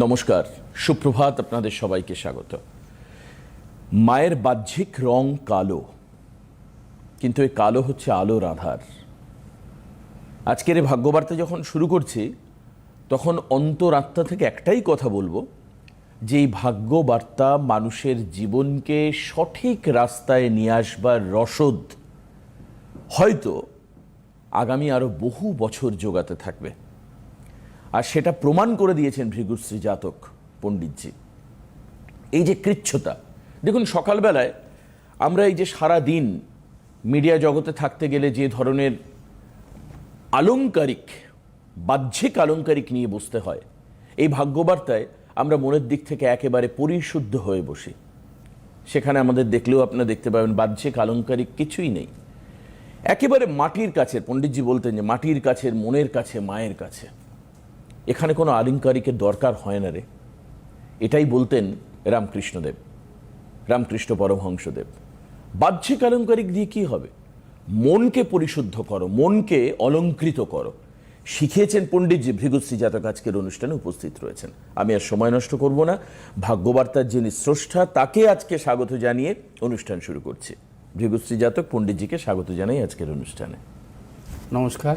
নমস্কার, সুপ্রভাত আপনাদের সবাইকে স্বাগত। মায়ের বাহ্যিক রং কালো, কিন্তু এই কালো হচ্ছে আলোর আধার আজকের এই ভাগ্যবার্তা যখন শুরু করছি, তখন অন্তরাত্মা থেকে একটাই কথা বলব, যে এই ভাগ্যবার্তা মানুষের জীবনকে সঠিক রাস্তায় নিয়ে আসবার রসদ হয়তো আগামী আরও বহু বছর যোগাতে থাকবে। আর সেটা প্রমাণ করে দিয়েছেন ভৃগুশ্রী জাতক পণ্ডিতজি। এই যে কৃচ্ছতা, দেখুন সকালবেলায় আমরা এই যে সারা দিন মিডিয়া জগতে থাকতে গেলে যে ধরনের আলংকারিক, বাহ্যিক আলংকারিক নিয়ে বসতে হয়, এই ভাগ্যবার্তায় আমরা মনের দিক থেকে একেবারে পরিশুদ্ধ হয়ে বসি। সেখানে আমাদের দেখলেও আপনারা দেখতে পাবেন বাহ্যিক আলংকারিক কিছুই নেই। একেবারে মাটির কাছে পণ্ডিতজি বলতেন যে মাটির কাছের, মনের কাছে, মায়ের কাছে। এখানে কোনো আলংকারিকের দরকার হয় না রে। এটাই বলতেন রামকৃষ্ণদেব রামকৃষ্ণ পরমহংসদেব। বাহ্যিক আলঙ্কারিক দিয়ে কি হবে? মনকে পরিশুদ্ধ করো মনকে অলঙ্কৃত করো। শিখিয়েছেন পণ্ডিতজি ভৃগুশ্রী জাতক আজকের অনুষ্ঠানে উপস্থিত রয়েছেন। আমি আর সময় নষ্ট করব না। ভাগ্যবার্তার যিনি স্রষ্টা তাকে আজকে স্বাগত জানিয়ে অনুষ্ঠান শুরু করছি। ভৃগুশ্রী জাতক পণ্ডিতজিকে স্বাগত জানাই আজকের অনুষ্ঠানে। নমস্কার।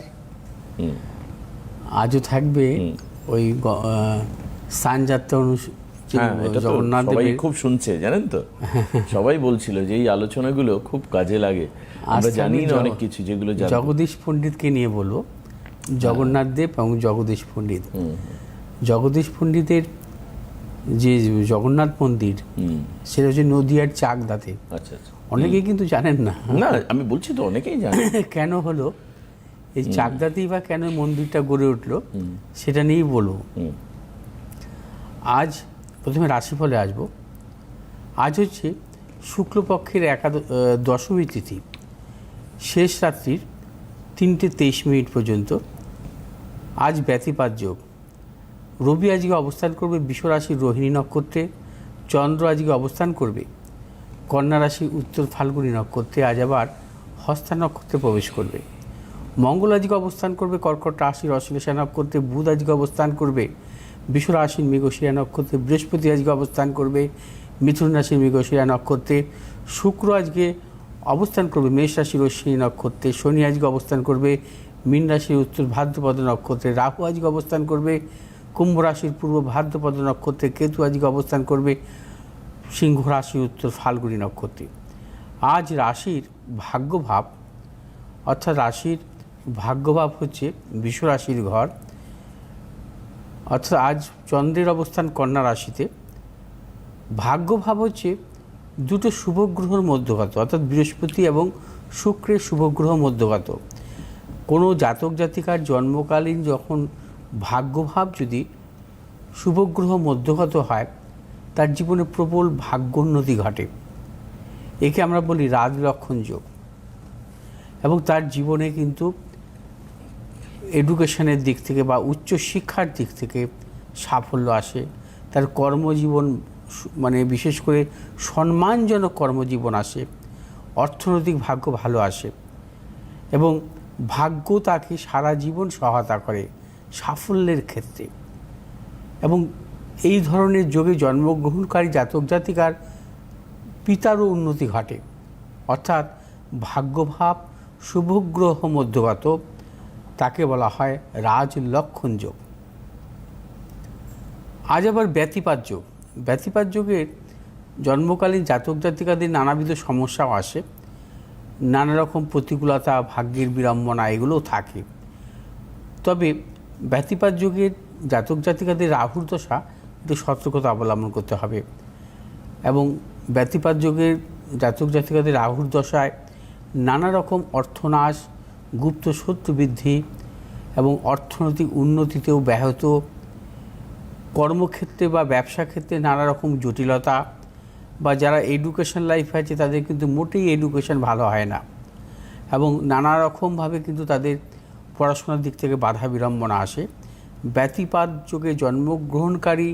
আজও থাকবে ওই স্নানযাত্রা অনুষ- হ্যাঁ জগন্নাথ সবাই খুব শুনছে জানেন তো? সবাই বলছিল যে এই আলোচনাগুলো খুব কাজে লাগে। আমরা জানি না অনেক কিছু যেগুলো জগদীশ পণ্ডিতকে নিয়ে বলব জগন্নাথ দেব এবং জগদীশ পণ্ডিত। জগদীশ পণ্ডিতের যে জগন্নাথ মন্দির সেটা হচ্ছে নদিয়ার চাকদাতে। আচ্ছা আচ্ছা। অনেকেই কিন্তু জানেন না। না আমি বলছি তো অনেকেই জানেন। কেন হলো? এই চাকদাতেই বা কেন মন্দিরটা গড়ে উঠল সেটা নিয়েই বলব। আজ প্রথমে রাশিফলে আসব। আজ হচ্ছে শুক্লপক্ষের একাদ দশমী তিথি। শেষ রাত্রির তিনটে তেইশ মিনিট পর্যন্ত। আজ ব্যতিপাত যোগ। রবি আজকে অবস্থান করবে বিশ্বরাশির রোহিণী নক্ষত্রে চন্দ্র আজকে অবস্থান করবে কন্যা রাশি উত্তর ফাল্গুনী নক্ষত্রে আজ আবার হস্তা নক্ষত্রে প্রবেশ করবে। মঙ্গল আজকে অবস্থান করবে, কর্কট রাশির অশ্লেষা নক্ষত্রে বুধ আজকে অবস্থান করবে বিশ্ব রাশির মৃগশিরা নক্ষত্রে বৃহস্পতি আজকে অবস্থান করবে, মিথুন রাশির মৃগশিরা নক্ষত্রে শুক্র আজকে অবস্থান করবে, মেষ রাশির অশ্বিনী নক্ষত্রে শনি আজকে অবস্থান করবে, মীন রাশির উত্তর ভাদ্রপদ নক্ষত্রে রাহু আজকে অবস্থান করবে, কুম্ভ রাশির পূর্ব ভাদ্রপদ নক্ষত্রে কেতু আজকে অবস্থান করবে, সিংহ রাশির উত্তর ফাল্গুনী নক্ষত্রে। আজ রাশির ভাগ্যভাব অর্থাৎ রাশির ভাগ্যভাব হচ্ছে বিশ্ব রাশির ঘর। অর্থাৎ আজ চন্দ্রের অবস্থান কন্যা রাশিতে। ভাগ্যভাব হচ্ছে দুটো শুভগ্রহর মধ্যগত অর্থাৎ বৃহস্পতি এবং শুক্রের শুভগ্রহ মধ্যগত কোনো জাতক জাতিকার জন্মকালীন যখন ভাগ্যভাব যদি শুভগ্রহ মধ্যগত হয়, তার জীবনে প্রবল ভাগ্যোন্নতি ঘটে। একে আমরা বলি রাজলক্ষণ যোগ। এবং তার জীবনে কিন্তু এডুকেশনের দিক থেকে বা উচ্চ শিক্ষার দিক থেকে সাফল্য আসে। তার কর্মজীবন মানে বিশেষ করে সম্মানজনক কর্মজীবন আসে। অর্থনৈতিক ভাগ্য ভালো আসে এবং ভাগ্য তাকে সারা জীবন সহায়তা করে সাফল্যের ক্ষেত্রে। এবং এই ধরনের যোগে জন্মগ্রহণকারী জাতক জাতিকার পিতারও উন্নতি ঘটে। অর্থাৎ ভাগ্যভাব, শুভগ্রহ মধ্যগত তাকে বলা হয় রাজলক্ষণ যোগ আজ আবার ব্যতিপাত যোগ। ব্যতিপাত যোগের জন্মকালীন জাতক জাতিকাদের নানাবিধ সমস্যাও আসে। নানা রকম প্রতিকূলতা, ভাগ্যের বিড়ম্বনা, এগুলোও থাকে। তবে ব্যতিপাত যুগের জাতক জাতিকাদের রাহুর দশা একটু সতর্কতা অবলম্বন করতে হবে এবং ব্যতিপাত যুগের জাতক জাতিকাদের রাহুর দশায় নানা রকম অর্থনাশ গুপ্ত শত্রু বৃদ্ধি এবং অর্থনৈতিক উন্নতিতেও ব্যাহত। কর্মক্ষেত্রে বা ব্যবসা ক্ষেত্রে নানা রকম জটিলতা বা যারা এডুকেশন লাইফ আছে, তাদের কিন্তু মোটেই এডুকেশন ভালো হয় না এবং নানা রকমভাবে কিন্তু তাদের পড়াশোনার দিক থেকে বাধা বিড়ম্বনা আসে। ব্যতিপাত যোগে জন্মগ্রহণকারী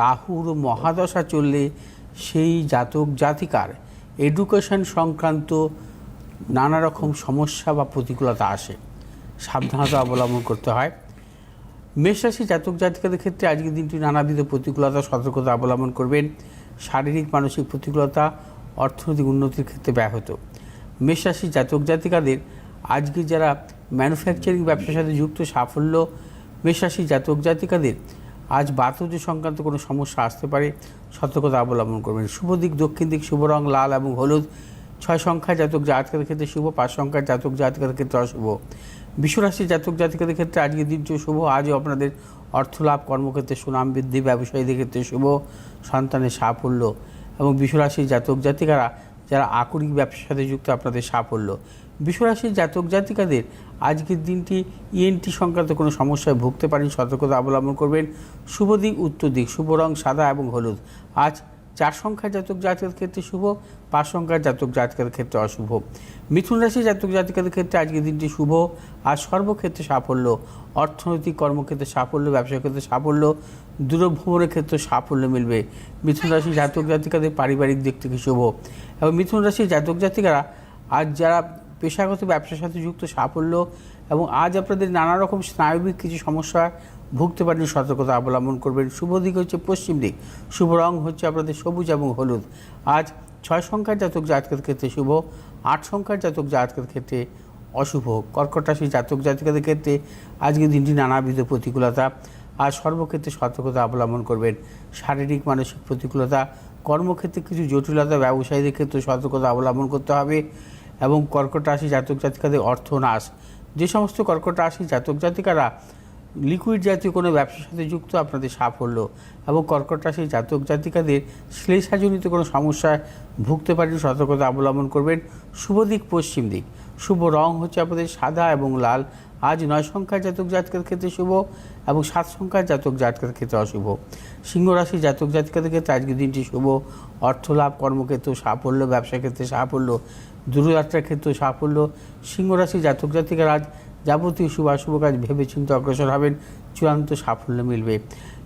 রাহুর মহাদশা চললে সেই জাতক জাতিকার এডুকেশন সংক্রান্ত নানা রকম সমস্যা বা প্রতিকূলতা আসে। সাবধানতা অবলম্বন করতে হয়। মেষরাশি জাতক জাতিকাদের ক্ষেত্রে আজকের দিনটি নানাবিধ প্রতিকূলতা, সতর্কতা অবলম্বন করবেন। শারীরিক, মানসিক প্রতিকূলতা, অর্থনৈতিক উন্নতির ক্ষেত্রে ব্যাহত। মেষরাশি জাতক জাতিকাদের আজকে যারা ম্যানুফ্যাকচারিং ব্যবসার সাথে যুক্ত, সাফল্য মেষরাশি জাতক জাতিকাদের আজ বাতজ সংক্রান্ত কোনো সমস্যা আসতে পারে। সতর্কতা অবলম্বন করবেন। শুভ দিক, দক্ষিণ দিক, শুভ রং লাল এবং হলুদ। ছয় সংখ্যা জাতক জাতকের ক্ষেত্রে শুভ, পাঁচ সংখ্যার জাতক জাতকের ক্ষেত্রে অশুভ। বিশ্বরাশি জাতক জাতিকাদের ক্ষেত্রে আজকের দিনটি শুভ, আজও আপনাদের অর্থলাভ, কর্মক্ষেত্রে সুনাম বৃদ্ধি, ব্যবসায়ীদের ক্ষেত্রে শুভ, সন্তানের সাফল্য এবং বিশ্বরাশির জাতক জাতিকারা যারা আকরিক ব্যবসার সাথে যুক্ত, আপনাদের সাফল্য। বিশ্বরাশির জাতক জাতিকাদের আজকের দিনটি ইএনটি সংক্রান্ত কোনো সমস্যায় ভুগতে পারেন, সতর্কতা অবলম্বন করবেন। শুভ দিক, উত্তর দিক, শুভ রং সাদা এবং হলুদ। আজ চার সংখ্যার জাতক জাতকের ক্ষেত্রে শুভ পাঁচ সংখ্যার জাতক জাতকের ক্ষেত্রে অশুভ। মিথুন রাশি জাতক জাতিকাদের ক্ষেত্রে আজকের দিনটি শুভ। আর সর্বক্ষেত্রে সাফল্য, অর্থনৈতিক কর্মক্ষেত্রে সাফল্য, ব্যবসার ক্ষেত্রে সাফল্য, দূরভ্রমণের ক্ষেত্রে সাফল্য মিলবে। মিথুন রাশি জাতক জাতিকাদের পারিবারিক দিক থেকে শুভ। এবং মিথুন রাশির জাতক জাতিকারা আজ যারা পেশাগত ব্যবসার সাথে যুক্ত সাফল্য এবং আজ আপনাদের নানা রকম স্নায়বিক কিছু সমস্যা ভুগতে পারেন, সতর্কতা অবলম্বন করবেন। শুভ দিক হচ্ছে পশ্চিম দিক। শুভ রং হচ্ছে আপনাদের সবুজ এবং হলুদ। আজ ছয় সংখ্যার জাতক জাতকের ক্ষেত্রে শুভ, আট সংখ্যার জাতক জাতকের ক্ষেত্রে অশুভ। কর্কট রাশি জাতক জাতিকাদের ক্ষেত্রে আজকের দিনটি নানাবিধ প্রতিকূলতা। আর সর্বক্ষেত্রে সতর্কতা অবলম্বন করবেন। শারীরিক, মানসিক প্রতিকূলতা। কর্মক্ষেত্রে কিছু জটিলতা, ব্যবসায়ীদের ক্ষেত্রে সতর্কতা অবলম্বন করতে হবে এবং কর্কট রাশি জাতক জাতিকাদের অর্থ নাশ যে সমস্ত কর্কট রাশি জাতক জাতিকারা লিকুইড জাতীয় কোনো ব্যবসার সাথে যুক্ত আপনাদের সাফল্য এবং কর্কট রাশি জাতক জাতিকাদের শ্লেষাজনিত কোনো সমস্যায় ভুগতে পারেন, সতর্কতা অবলম্বন করবেন। শুভ দিক, পশ্চিম দিক। শুভ রং হচ্ছে আপনাদের সাদা এবং লাল। আজ নয় সংখ্যার জাতক জাতকের ক্ষেত্রে শুভ এবং সাত সংখ্যার জাতক জাতকের ক্ষেত্রে অশুভ। সিংহ রাশি জাতক জাতিকাদের ক্ষেত্রে আজকের দিনটি শুভ। অর্থলাভ, কর্মক্ষেত্র সাফল্য ব্যবসা ক্ষেত্রে সাফল্য, দূরযাত্রার ক্ষেত্রে সাফল্য। সিংহ রাশি জাতক জাতিকার আজ যাবতীয় শুভ অশুভ কাজ ভেবে চিন্তে অগ্রসর হবেন, চূড়ান্ত সাফল্য মিলবে।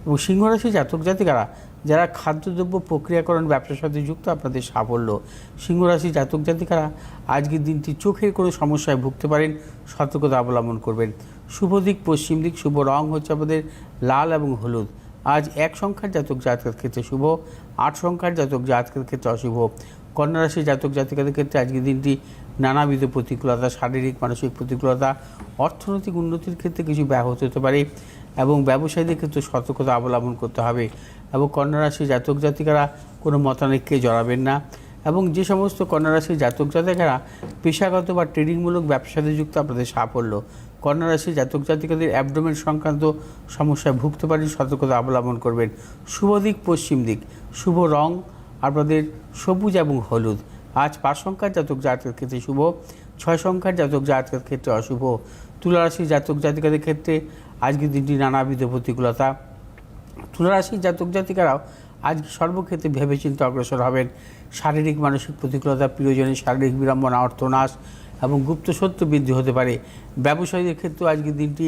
এবং সিংহরাশি জাতক জাতিকারা, যারা খাদ্যদ্রব্য প্রক্রিয়াকরণ ব্যবসার সাথে যুক্ত, আপনাদের সাফল্য। সিংহরাশি জাতক জাতিকারা, আজকের দিনটি চোখের কোনো সমস্যায় ভুগতে পারেন, সতর্কতা অবলম্বন করবেন। শুভ দিক, পশ্চিম দিক, শুভ রং হচ্ছে আমাদের লাল এবং হলুদ। আজ এক সংখ্যার জাতক জাতকের ক্ষেত্রে শুভ, আট সংখ্যার জাতক জাতকের ক্ষেত্রে অশুভ। কন্যা রাশি জাতক জাতিকাদের ক্ষেত্রে আজকের দিনটি নানাবিধ প্রতিকূলতা, শারীরিক, মানসিক প্রতিকূলতা, অর্থনৈতিক উন্নতির ক্ষেত্রে কিছু ব্যাহত হতে পারে এবং ব্যবসায়ীদের ক্ষেত্রে সতর্কতা অবলম্বন করতে হবে এবং কন্যা রাশি জাতক জাতিকারা কোনো মতানৈক্যে জড়াবেন না এবং যে সমস্ত কন্যা রাশির জাতক জাতিকারা পেশাগত বা ট্রেডিংমূলক ব্যবসার সাথে যুক্ত, আপনাদের সাফল্য। কন্যা রাশি জাতক জাতিকাদের অ্যাবডোমেন সংক্রান্ত সমস্যায় ভুগতে পারেন, সতর্কতা অবলম্বন করবেন। শুভ দিক, পশ্চিম দিক। শুভ রং, আপনাদের সবুজ এবং হলুদ। আজ পাঁচ সংখ্যার জাতক জাতকের ক্ষেত্রে শুভ, ছয় সংখ্যার জাতক জাতকের ক্ষেত্রে অশুভ, তুলারাশি জাতক জাতিকাদের ক্ষেত্রে আজকের দিনটি নানাবিধ প্রতিকূলতা। তুলারাশির জাতক জাতিকারাও আজ সর্বক্ষেত্রে ভেবেচিন্তে অগ্রসর হবেন। শারীরিক, মানসিক প্রতিকূলতা, প্রিয়জনের শারীরিক বিড়ম্বনা, অর্থনাশ এবং গুপ্ত সত্য বৃদ্ধি হতে পারে। ব্যবসায়ীদের ক্ষেত্রেও আজকের দিনটি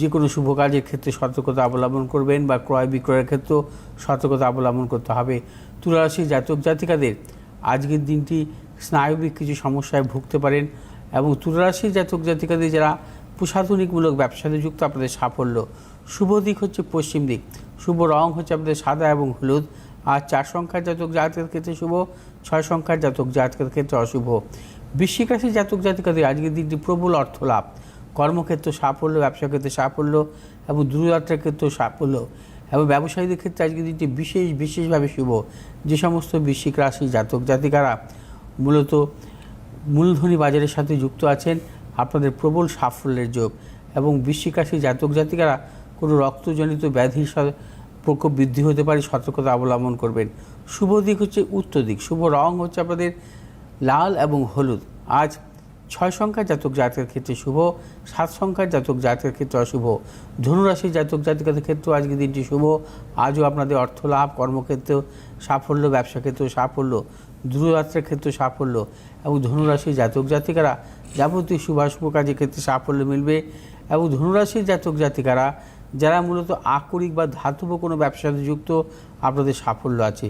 যে কোনো শুভ কাজের ক্ষেত্রে সতর্কতা অবলম্বন করবেন বা ক্রয় বিক্রয়ের ক্ষেত্রেও সতর্কতা অবলম্বন করতে হবে। তুলারাশি জাতক জাতিকাদের আজকের দিনটি স্নায়বিক কিছু সমস্যায় ভুগতে পারেন এবং তুলারাশির জাতক জাতিকাদের যারা প্রসাধনিকমূলক ব্যবসাতে যুক্ত, আপনাদের সাফল্য। শুভ দিক হচ্ছে পশ্চিম দিক। শুভ রং হচ্ছে আপনাদের সাদা এবং হলুদ। আর চার সংখ্যার জাতক জাতকের ক্ষেত্রে শুভ, ছয় সংখ্যার জাতক জাতকের ক্ষেত্রে অশুভ। বৃশ্চিক রাশির জাতক জাতিকাদের আজকের দিনটি প্রবল অর্থ লাভ কর্মক্ষেত্রে সাফল্য ব্যবসা ক্ষেত্রে সাফল্য এবং দূরযাত্রার ক্ষেত্রেও সাফল্য। এবং ব্যবসায়ীদের ক্ষেত্রে আজকে দিনটি বিশেষ, বিশেষভাবে শুভ। যে সমস্ত বৃশ্চিক রাশি, জাতক, জাতিকারা মূলত মূলধনী বাজারের সাথে যুক্ত আছেন, আপনাদের প্রবল সাফল্যের যোগ এবং বৃশ্চিক রাশি, জাতক, জাতিকারা কোনো রক্তজনিত ব্যাধির প্রকোপ বৃদ্ধি হতে পারে, সতর্কতা অবলম্বন করবেন। শুভ দিক হচ্ছে উত্তর দিক, শুভ রং হচ্ছে আপনাদের লাল এবং হলুদ। আজ ছয় সংখ্যার জাতক জাতকের ক্ষেত্রে শুভ, সাত সংখ্যার জাতক জাতকের ক্ষেত্রে অশুভ। ধনুরাশির জাতক জাতিকাদের ক্ষেত্রেও আজকের দিনটি শুভ। আজও আপনাদের অর্থ লাভ কর্মক্ষেত্রেও সাফল্য, ব্যবসা ক্ষেত্রেও সাফল্য দূরযাত্রার ক্ষেত্রে সাফল্য এবং ধনুরাশির জাতক জাতিকারা যাবতীয় শুভাশুভ কাজের ক্ষেত্রে সাফল্য মিলবে এবং ধনুরাশির জাতক জাতিকারা যারা মূলত আকরিক বা ধাতব কোনো ব্যবসার যুক্ত, আপনাদের সাফল্য আছে।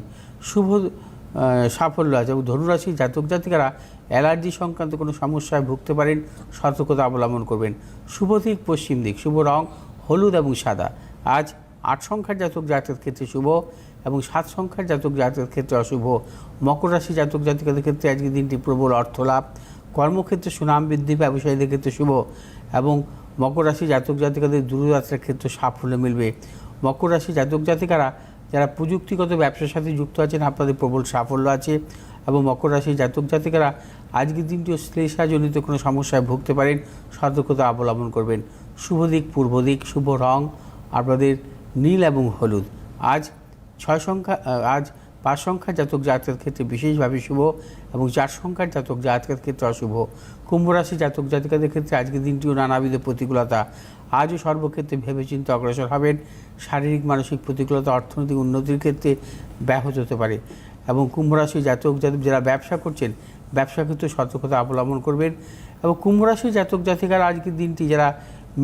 শুভ সাফল্য আছে। এবং ধনুরাশির জাতক জাতিকারা অ্যালার্জি সংক্রান্ত কোনো সমস্যায় ভুগতে পারেন, সতর্কতা অবলম্বন করবেন। শুভ দিক, পশ্চিম দিক, শুভ রং, হলুদ এবং সাদা। আজ আট সংখ্যার জাতক জাতকের ক্ষেত্রে শুভ এবং সাত সংখ্যার জাতক জাতকের ক্ষেত্রে অশুভ। মকর রাশি জাতক জাতিকাদের ক্ষেত্রে আজকের দিনটি প্রবল অর্থ লাভ কর্মক্ষেত্রে সুনাম বৃদ্ধি ব্যবসায়ীদের ক্ষেত্রে শুভ এবং মকর রাশি জাতক জাতিকাদের দূরযাত্রার ক্ষেত্রে সাফল্য মিলবে। মকর রাশি জাতক জাতিকারা যারা প্রযুক্তিগত ব্যবসার সাথে যুক্ত আছেন, আপনাদের প্রবল সাফল্য আছে এবং মকর রাশি জাতক জাতিকারা আজকের দিনটিও শ্লেষাজনিত কোনো সমস্যায় ভুগতে পারেন, সতর্কতা অবলম্বন করবেন। শুভ দিক, পূর্ব দিক, শুভ রং, আপনাদের নীল এবং হলুদ। আজ ছয় সংখ্যা আজ পাঁচ সংখ্যার জাতক জাতকের ক্ষেত্রে বিশেষভাবে শুভ এবং চার সংখ্যার জাতক জাতকের ক্ষেত্রে অশুভ। কুম্ভ রাশি জাতক জাতিকাদের ক্ষেত্রে আজকের দিনটিও নানাবিধ প্রতিকূলতা। আজও সর্বক্ষেত্রে ভেবেচিন্তে অগ্রসর হবেন। শারীরিক, মানসিক প্রতিকূলতা, অর্থনৈতিক উন্নতির ক্ষেত্রে ব্যাহত হতে পারে এবং কুম্ভ রাশি জাতক জাতক যারা ব্যবসা করছেন, ব্যবসা ক্ষেত্রে সতর্কতা অবলম্বন করবেন এবং কুম্ভ রাশি জাতক জাতিকারা আজকের দিনটি যারা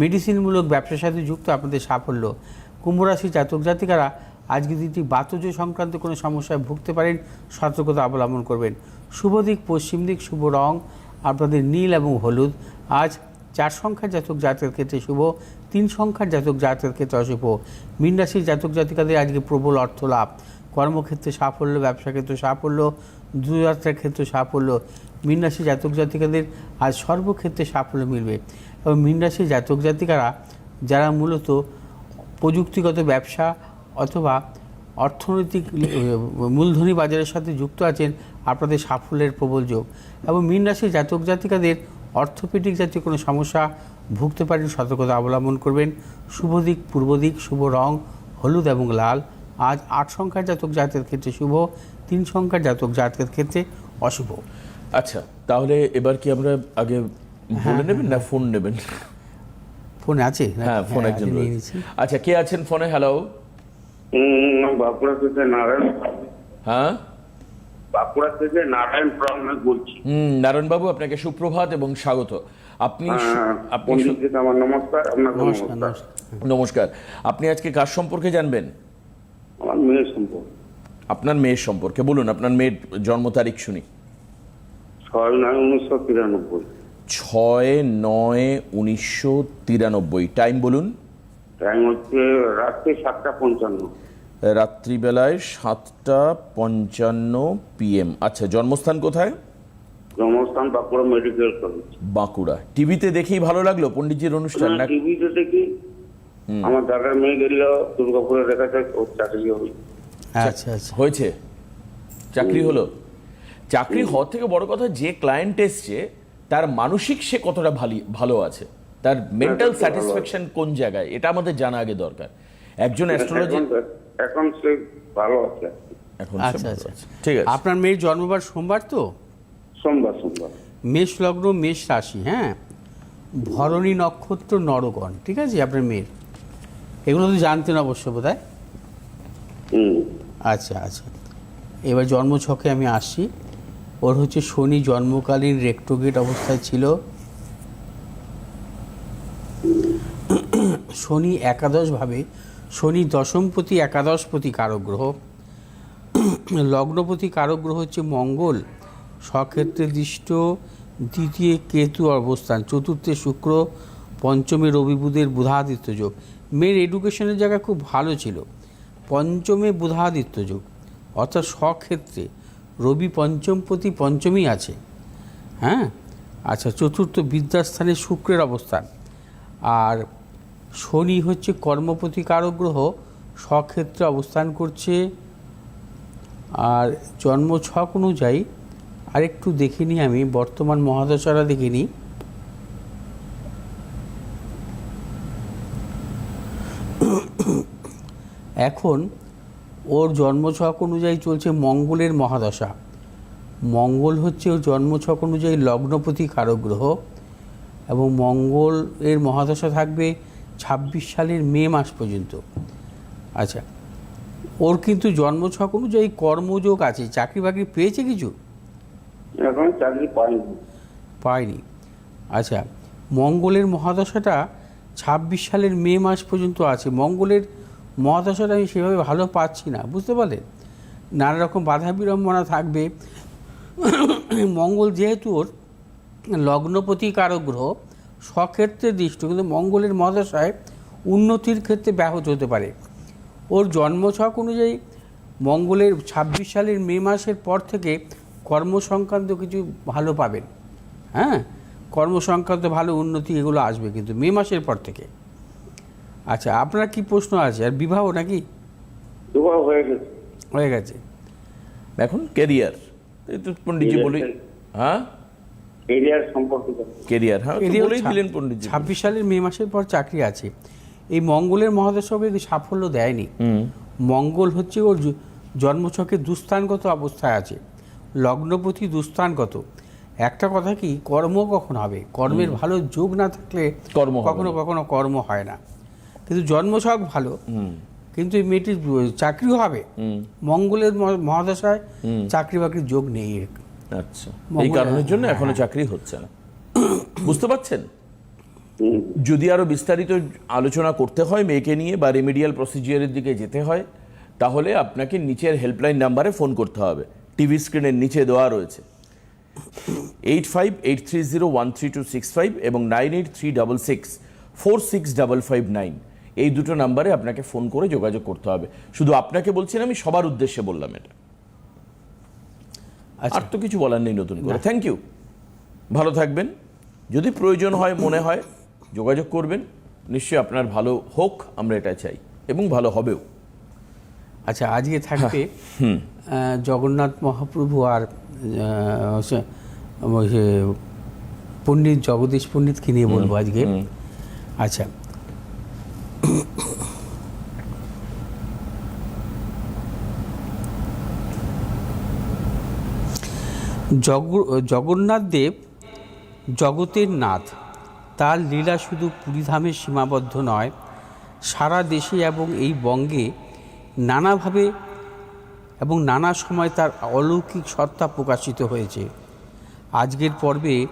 মেডিসিনমূলক ব্যবসার সাথে যুক্ত, আপনাদের সাফল্য। কুম্ভ রাশি জাতক জাতিকারা আজকের দিনটি বাতজ সংক্রান্ত কোনো সমস্যায় ভুগতে পারেন, সতর্কতা অবলম্বন করবেন। শুভ দিক, পশ্চিম দিক, শুভ রং, আপনাদের নীল এবং হলুদ। আজ চার সংখ্যার জাতক জাতকের ক্ষেত্রে শুভ, তিন সংখ্যার জাতক জাতকের ক্ষেত্রে অশুভ। মীন রাশির জাতক জাতিকাদের আজকে প্রবল অর্থ লাভ। কর্মক্ষেত্রে সাফল্য ব্যবসা ক্ষেত্রে সাফল্য, দূরযাত্রার ক্ষেত্রে সাফল্য। মীন রাশি জাতক জাতিকাদের আজ সর্বক্ষেত্রে সাফল্য মিলবে। এবং মীন রাশির জাতক জাতিকারা, যারা মূলত প্রযুক্তিগত ব্যবসা অথবা অর্থনৈতিক মূলধনী বাজারের সাথে যুক্ত আছেন আপনাদের সাফল্যের প্রবল যোগ। এবং মীন রাশির জাতক জাতিকাদের অর্থোপেডিক জাতীয় কোনো সমস্যা ভুগতে পারেন সতর্কতা অবলম্বন করবেন। শুভ দিক পূর্ব দিক শুভ রং হলুদ এবং লাল। আজ আট সংখ্যার জাতক জাতকের ক্ষেত্রে শুভ তিন সংখ্যার জাতক জাতকের ক্ষেত্রে অশুভ। আচ্ছা তাহলে এবার কি আমরা আগে বলে নেবেন না ফোন নেবেন? ফোন আছে? হ্যাঁ ফোন একজন। আচ্ছা কে আছেন ফোনে? হ্যালো বাঁকুড়া থেকে নারায়ণ হ্যাঁ? বাঁকুড়া থেকে নারায়ণ প্রণয় বলছি। হুম নারায়ণবাবু আপনাকে সুপ্রভাত এবং স্বাগত। আপনি হ্যাঁ, আপনি আমার নমস্কার আপনাকে নমস্কার আপনি আজকে কার সম্পর্কে জানবেন? আমার মেয়ে সম্পর্ক। আপনার মেয়ের সম্পর্কে। বলুন আপনার মেয়ের জন্ম তারিখ শুনি। ছয় নয় উনিশশো তিরানব্বই। ছয় নয় উনিশশো তিরানব্বই। টাইম বলুন। টাইম হচ্ছে রাত্রি সাতটা পঞ্চান্ন। রাত্রিবেলায় সাতটা পঞ্চান্ন পিএম আচ্ছা জন্মস্থান কোথায়? জন্মস্থান বাঁকুড়া মেডিকেল কলেজ। বাঁকুড়া। টিভিতে দেখেই ভালো লাগল পণ্ডিতজির অনুষ্ঠান? না টিভিতে দেখি। আমার দাদার মেয়ে গেল দুর্গাপুরে দেখা যায় ওর চাকরি হবে। আচ্ছা আচ্ছা হয়েছে। চাকরি হলো। চাকরি হওয়ার থেকে বড় কথা যে ক্লায়েন্ট এসছে তার মানসিক সে কতটা ভালো ভালো আছে? তার মেন্টাল স্যাটিসফ্যাকশন কোন জায়গায়? এটা আমাদের জানা আগে দরকার। একজন অ্যাস্ট্রোলজি এখন সে ভালো আছে। এখন আচ্ছা আচ্ছা। ঠিক আছে। আপনার মেয়ের জন্মবার সোমবার তো? সোমবার সোমবার। মেষ লগ্ন মেষ রাশি হ্যাঁ? ভরণী নক্ষত্র নরগণ ঠিক আছে আপনার মেয়ের? এগুলো তো জানতেন অবশ্য বোধ হুম। আচ্ছা আচ্ছা। এবার জন্মছকে আমি আসি। ওর হচ্ছে শনি জন্মকালীন রেক্টোগেট অবস্থায় ছিল। শনি একাদশভাবে শনি দশমপতি একাদশপতি কারক গ্রহ লগ্নপতি কারক গ্রহ হচ্ছে মঙ্গল স্বক্ষেত্রে দৃষ্ট, দ্বিতীয় কেতু অবস্থান, চতুর্থে শুক্র, পঞ্চমে রবি বুধের বুধাদিত্য যোগ। মেয়ের এডুকেশনের জায়গা খুব ভালো ছিল। পঞ্চমে বুধাদিত্য যোগ। অর্থাৎ স্বক্ষেত্রে রবি পঞ্চমপতি পঞ্চমী আছে। হ্যাঁ? আচ্ছা চতুর্থ বিদ্যাস্থানে শুক্রের অবস্থান। আর শনি হচ্ছে কর্মপতি কারক গ্রহ, স্বক্ষেত্রে অবস্থান করছে। আর জন্ম ছক অনুযায়ী আরেকটু দেখিনি আমি, বর্তমান মহাদশারা দেখিনি। এখন ওর জন্মছক অনুযায়ী চলছে মঙ্গলের মহাদশা। মঙ্গল হচ্ছে ওর জন্মছক অনুযায়ী লগ্নপতি কারক গ্রহ এবং মঙ্গল এর মহাদশা থাকবে ছাব্বিশ সালের মে মাস পর্যন্ত। আচ্ছা ওর কিন্তু জন্মছক অনুযায়ী কর্মযোগ আছে চাকরি বাকরি পেয়েছে কিছু? এখন চাকরি পাইনি। পায়নি। আচ্ছা মঙ্গলের মহাদশাটা ছাব্বিশ সালের মে মাস পর্যন্ত আছে মঙ্গলের মহাদশাটা আমি সেভাবে ভালো পাচ্ছি না বুঝতে পারলেন? নানা রকম বাধা বিড়ম্বনা থাকবে। মঙ্গল যেহেতু ওর লগ্নপতি কারক গ্রহ স্বক্ষেত্রে দৃষ্ট কিন্তু মঙ্গলের মহাদশায় উন্নতির ক্ষেত্রে ব্যাহত হতে পারে। ওর জন্মছক অনুযায়ী মঙ্গলের ছাব্বিশ সালের মে মাসের পর থেকে কর্মসংক্রান্ত কিছু ভালো পাবেন। হ্যাঁ? কর্মসংক্রান্ত ভালো উন্নতি এগুলো আসবে কিন্তু মে মাসের পর থেকে। আচ্ছা আপনার কি প্রশ্ন আছে? আর বিবাহ নাকি? দুবার হয়ে গেছে। হয়ে গেছে। এখন পণ্ডিতজি Career বলি হ্যাঁ? এরিয়ার সম্পর্কিত। কেরিয়ার হ্যাঁ বলেই দিলেন পণ্ডিতজি। ছাব্বিশ সালের মে মাসের পর চাকরি আছে। এই মঙ্গলের মহাদশকে সাফল্য দেয়নি। মঙ্গল হচ্ছে ওর জন্মছকে দুস্থানগত অবস্থায় আছে। লগ্নপতি দুস্থানগত। একটা কথা কি কর্ম কখন হবে? কর্মের ভালো যোগ না থাকলে কর্ম কখনো কখনো কর্ম হয় না। কিন্তু জন্মছক ভালো। হুম। কিন্তু এই মেয়েটির চাকরিও হবে। মঙ্গলের ম- মহাদশায় চাকরি বাকরির যোগ নেই। আচ্ছা। এই কারণের জন্য হ্যাঁ, এখনও চাকরি হচ্ছে না। বুঝতে পারছেন? যদি আরও বিস্তারিত আলোচনা করতে হয় মেয়েকে নিয়ে বা রেমিডিয়াল প্রসিজিয়ারের দিকে যেতে হয় তাহলে আপনাকে নিচের হেল্পলাইন নাম্বারে ফোন করতে হবে। টিভি স্ক্রিনের নিচে দেওয়া রয়েছে। Eight five eight three zero one three two six five এবং nine eight three double six four six double five nine এই দুটো নাম্বারে আপনাকে ফোন করে যোগাযোগ করতে হবে। শুধু আপনাকে বলছি না আমি সবার উদ্দেশ্যে বললাম এটা। আর তো কিছু বলার নেই নতুন করে। থ্যাংক ইউ ভালো থাকবেন। যদি প্রয়োজন হয় মনে হয় যোগাযোগ করবেন। নিশ্চয়ই আপনার ভালো হোক আমরা এটা চাই এবং ভালো হবেও। আচ্ছা আজকে থাকবে জগন্নাথ মহাপ্রভু আর পণ্ডিত জগদীশ পণ্ডিতকে নিয়ে বলব আজকে। আচ্ছা। জগন্নাথ দেব জগতের নাথ। তার লীলা শুধু পুরীধামে সীমাবদ্ধ নয়, সারা দেশে এবং এই বঙ্গে নানাভাবে এবং নানা সময় তার অলৌকিক সত্তা প্রকাশিত হয়েছে। আজকের পর্বে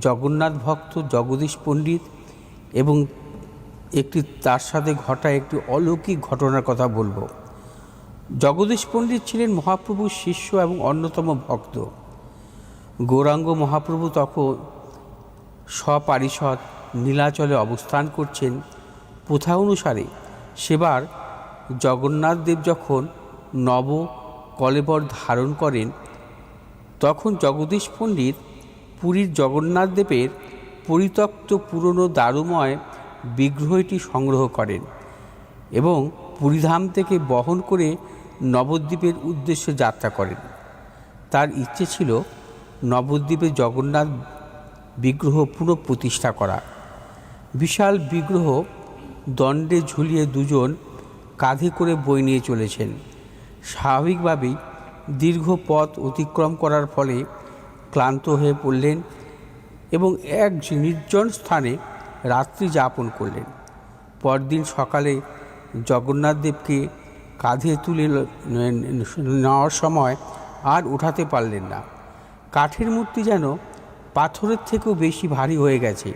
জগন্নাথ ভক্ত জগদীশ পণ্ডিত এবং একটি, তার সাথে ঘটা একটি অলৌকিক ঘটনার কথা বলব। জগদীশ পণ্ডিত ছিলেন মহাপ্রভুর শিষ্য এবং অন্যতম ভক্ত। গৌরাঙ্গ মহাপ্রভু তখন সপারিষদ নীলাচলে অবস্থান করছেন। প্রথা অনুসারে সেবার জগন্নাথ দেব যখন নব কলেবর ধারণ করেন, তখন জগদীশ পণ্ডিত পুরীর জগন্নাথ দেবের পরিত্যক্ত পুরনো দারুময় বিগ্রহটি সংগ্রহ করেন এবং পুরীধাম থেকে বহন করে নবদ্বীপের উদ্দেশ্যে যাত্রা করেন। তার ইচ্ছে ছিল নবদ্বীপে জগন্নাথ বিগ্রহ পুনঃপ্রতিষ্ঠা করা। বিশাল বিগ্রহ দণ্ডে ঝুলিয়ে দুজন কাঁধে করে বই নিয়ে চলেছেন। স্বাভাবিকভাবেই দীর্ঘ পথ অতিক্রম করার ফলে ক্লান্ত হয়ে পড়লেন এবং এক নির্জন স্থানে রাত্রি যাপন করলেন। পরদিন সকালে জগন্নাথদেবকে কাঁধে তুলে নেওয়ার সময় আর উঠাতে পারলেন না। কাঠের মূর্তি যেন পাথরের থেকেও বেশি ভারী হয়ে গেছে।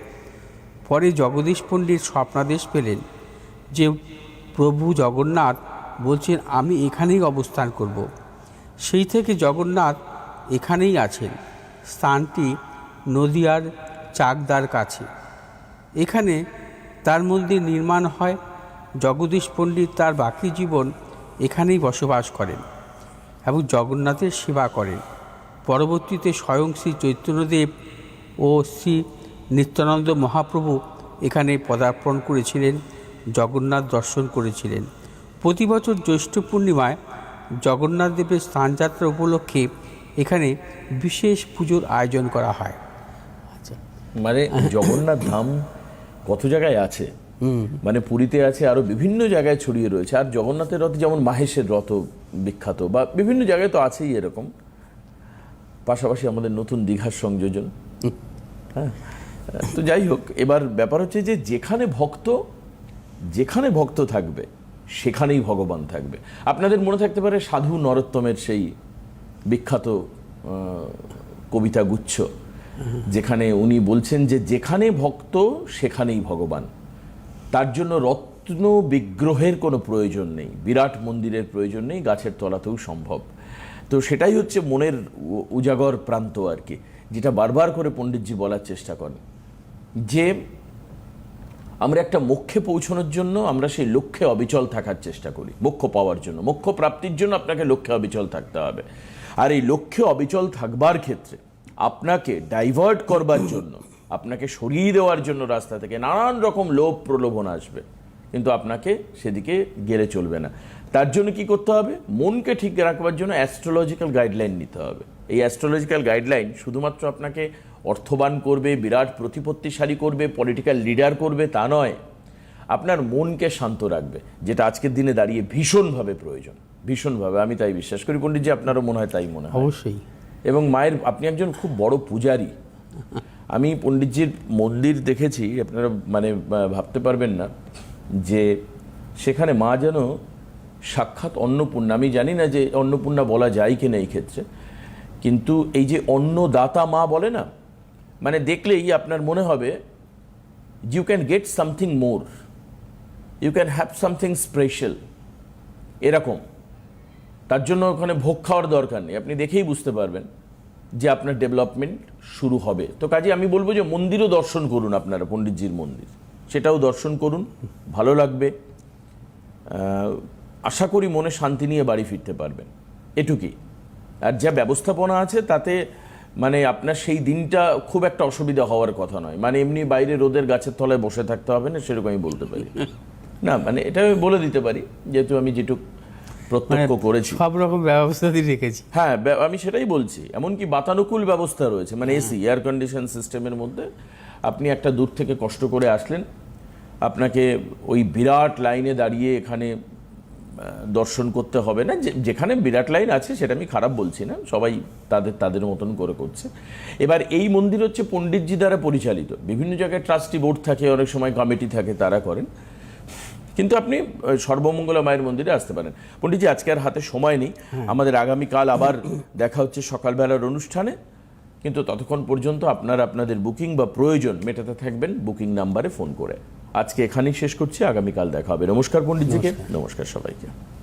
পরে জগদীশ পণ্ডিত স্বপ্নাদেশ পেলেন যে, প্রভু জগন্নাথ বলছেন, আমি এখানেই অবস্থান করব। সেই থেকে জগন্নাথ এখানেই আছেন। স্থানটি নদিয়ার চাকদার কাছে। এখানে তার মন্দির নির্মাণ হয়। জগদীশ পণ্ডিত তার বাকি জীবন এখানেই বসবাস করেন এবং জগন্নাথের সেবা করেন। পরবর্তীতে স্বয়ং শ্রী চৈতন্যদেব ও শ্রী নিত্যানন্দ মহাপ্রভু এখানে পদার্পণ করেছিলেন জগন্নাথ দর্শন করেছিলেন। প্রতি বছর জ্যৈষ্ঠ পূর্ণিমায় জগন্নাথ দেবের স্থানযাত্রা উপলক্ষে এখানে বিশেষ পুজোর আয়োজন করা হয়। আচ্ছা মানে জগন্নাথ ধাম কত জায়গায় আছে? মানে পুরীতে আছে আরও বিভিন্ন জায়গায় ছড়িয়ে রয়েছে। আর জগন্নাথের রথ যেমন মাহেশের রথ বিখ্যাত বা বিভিন্ন জায়গায় তো আছেই এরকম। পাশাপাশি আমাদের নতুন দীঘার সংযোজন। হ্যাঁ? তো যাই হোক এবার ব্যাপার হচ্ছে যে যেখানে ভক্ত যেখানে ভক্ত থাকবে সেখানেই ভগবান থাকবে। আপনাদের মনে থাকতে পারে সাধু নরোত্তমের সেই বিখ্যাত কবিতা গুচ্ছ যেখানে উনি বলছেন যে যেখানে ভক্ত সেখানেই ভগবান। তার জন্য রত্ন বিগ্রহের কোনো প্রয়োজন নেই বিরাট মন্দিরের প্রয়োজন নেই গাছের তলাতেও সম্ভব। তো সেটাই হচ্ছে মনের উজাগর প্রান্ত আর কি, যেটা বারবার করে পণ্ডিতজি বলার চেষ্টা করেন। যে আমরা একটা মোক্ষে পৌঁছানোর জন্য আমরা সেই লক্ষ্যে অবিচল থাকার চেষ্টা করি, মোক্ষ পাওয়ার জন্য। মোক্ষ প্রাপ্তির জন্য আপনাকে লক্ষ্যে অবিচল থাকতে হবে। আর এই লক্ষ্যে অবিচল থাকবার ক্ষেত্রে আপনাকে ডাইভার্ট করবার জন্য, আপনাকে সরিয়ে দেওয়ার জন্য রাস্তা থেকে নানান রকম লোভ প্রলোভন আসবে। কিন্তু আপনাকে সেদিকে গেলে চলবে না। তার জন্য কি করতে হবে? মনকে ঠিক রাখবার জন্য অ্যাস্ট্রোলজিক্যাল গাইডলাইন নিতে হবে। এই অ্যাস্ট্রোলজিক্যাল গাইডলাইন শুধুমাত্র আপনাকে অর্থবান করবে বিরাট প্রতিপত্তিশালী করবে পলিটিক্যাল লিডার করবে তা নয়। আপনার মনকে শান্ত রাখবে যেটা আজকের দিনে দাঁড়িয়ে ভীষণভাবে প্রয়োজন। ভীষণভাবে আমি তাই বিশ্বাস করি। পণ্ডিতজি আপনারও মনে হয় তাই মনে হয়? অবশ্যই। এবং মায়ের আপনি একজন খুব বড় পূজারী। আমি পণ্ডিতজির মন্দির দেখেছি আপনারা মানে ভাবতে পারবেন না। যে সেখানে মা যেন সাক্ষাৎ অন্নপূর্ণা, আমি জানি না যে অন্নপূর্ণা বলা যায় কি না এই ক্ষেত্রে, কিন্তু এই যে অন্নদাতা মা বলে না মানে দেখলেই আপনার মনে হবে you can get something more you can have something special এরকম। তার জন্য ওখানে ভোগ খাওয়ার দরকার নেই। আপনি দেখেই বুঝতে পারবেন যে আপনার ডেভেলপমেন্ট শুরু হবে। তো কাজে আমি বলব যে মন্দিরও দর্শন করুন আপনারা, পণ্ডিতজির মন্দির। সেটাও দর্শন করুন ভালো লাগবে। আশা করি মনে শান্তি নিয়ে বাড়ি ফিরতে পারবেন। এটুকুই। আর যা ব্যবস্থাপনা আছে তাতে মানে আপনার সেই দিনটা খুব একটা অসুবিধা হওয়ার কথা নয়। মানে এমনি বাইরে রোদের গাছের তলায় বসে থাকতে হবে না সেরকম আমি বলতে পারি। না মানে এটা আমি বলে দিতে পারি যেহেতু আমি যেটুক মানে প্রত্যক্ষ করেছি। সব রকম ব্যবস্থা দিয়ে রেখেছি। হ্যাঁ আমি সেটাই বলছি। এমনকি বাতানুকূল ব্যবস্থা রয়েছে মানে এসি এয়ার কন্ডিশন সিস্টেমের মধ্যে। আপনি একটা দূর থেকে কষ্ট করে আসলেন। আপনাকে ওই বিরাট লাইনে দাঁড়িয়ে এখানে দর্শন করতে হবে না। যে- যেখানে বিরাট লাইন আছে সেটা আমি খারাপ বলছি না। সবাই তাদের তাদের মতন করে করছে। এবার এই মন্দির হচ্ছে পণ্ডিতজি দ্বারা পরিচালিত। বিভিন্ন জায়গায় ট্রাস্টি বোর্ড থাকে অনেক সময় কমিটি থাকে তারা করেন। কিন্তু আপনি সর্বমঙ্গলা মায়ের মন্দিরে আসতে পারেন। পণ্ডিতজি আজকে আর হাতে সময় নেই। আমাদের আগামীকাল আবার দেখা হচ্ছে সকালবেলার অনুষ্ঠানে। কিন্তু ততক্ষণ পর্যন্ত আপনারা আপনাদের বুকিং বা প্রয়োজন মেটাতে থাকবেন বুকিং নাম্বারে ফোন করে। আজকে এখানেই শেষ করছি আগামীকাল দেখা হবে। নমস্কার পণ্ডিতজিকে। নমস্কার। সবাইকে।